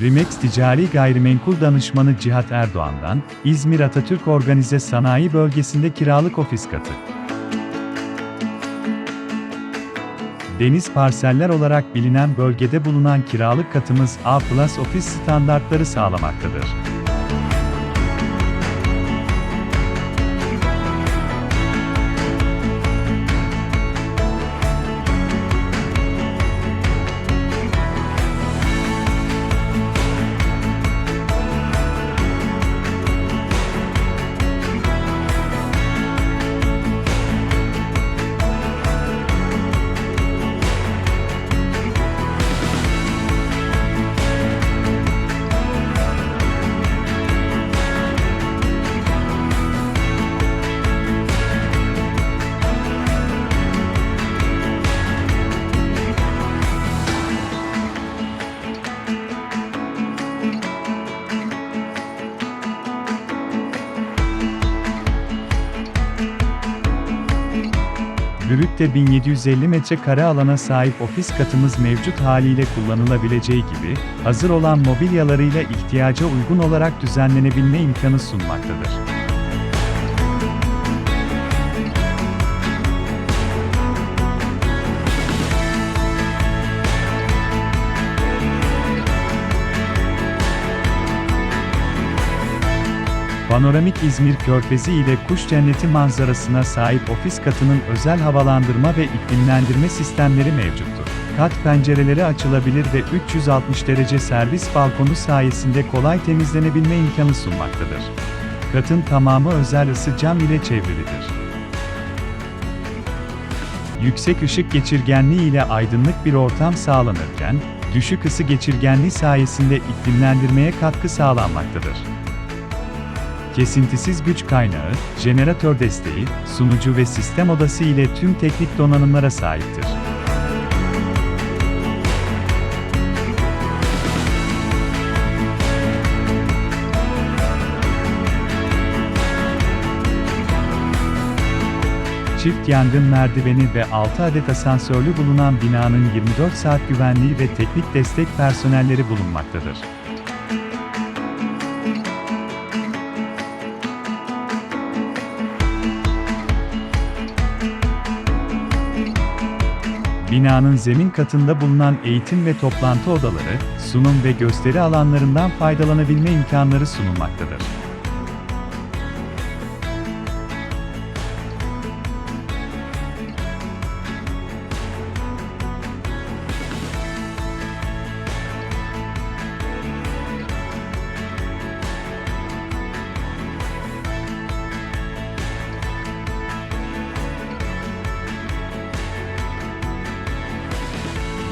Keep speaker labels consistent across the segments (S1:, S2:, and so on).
S1: Rimex Ticari Gayrimenkul Danışmanı Cihat Erdoğan'dan, İzmir Atatürk Organize Sanayi Bölgesi'nde kiralık ofis katı. Deniz parseller olarak bilinen bölgede bulunan kiralık katımız A+ ofis standartları sağlamaktadır. Brük'te 1750 metrekare alana sahip ofis katımız mevcut haliyle kullanılabileceği gibi, hazır olan mobilyalarıyla ihtiyaca uygun olarak düzenlenebilme imkanı sunmaktadır. Panoramik İzmir Körfezi ile kuş cenneti manzarasına sahip ofis katının özel havalandırma ve iklimlendirme sistemleri mevcuttur. Kat pencereleri açılabilir ve 360 derece servis balkonu sayesinde kolay temizlenebilme imkanı sunmaktadır. Katın tamamı özel ısı cam ile çevrilidir. Yüksek ışık geçirgenliği ile aydınlık bir ortam sağlanırken, düşük ısı geçirgenliği sayesinde iklimlendirmeye katkı sağlanmaktadır kesintisiz güç kaynağı, jeneratör desteği, sunucu ve sistem odası ile tüm teknik donanımlara sahiptir. Çift yangın merdiveni ve 6 adet asansörlü bulunan binanın 24 saat güvenliği ve teknik destek personelleri bulunmaktadır. Binanın zemin katında bulunan eğitim ve toplantı odaları, sunum ve gösteri alanlarından faydalanabilme imkanları sunulmaktadır.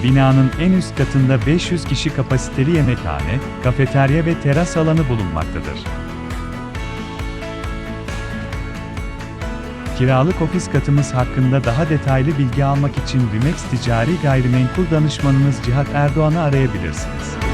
S1: Binanın en üst katında 500 kişi kapasiteli yemekhane, kafeterya ve teras alanı bulunmaktadır. Kiralık ofis katımız hakkında daha detaylı bilgi almak için Rümex Ticari Gayrimenkul Danışmanınız Cihat Erdoğan'ı arayabilirsiniz.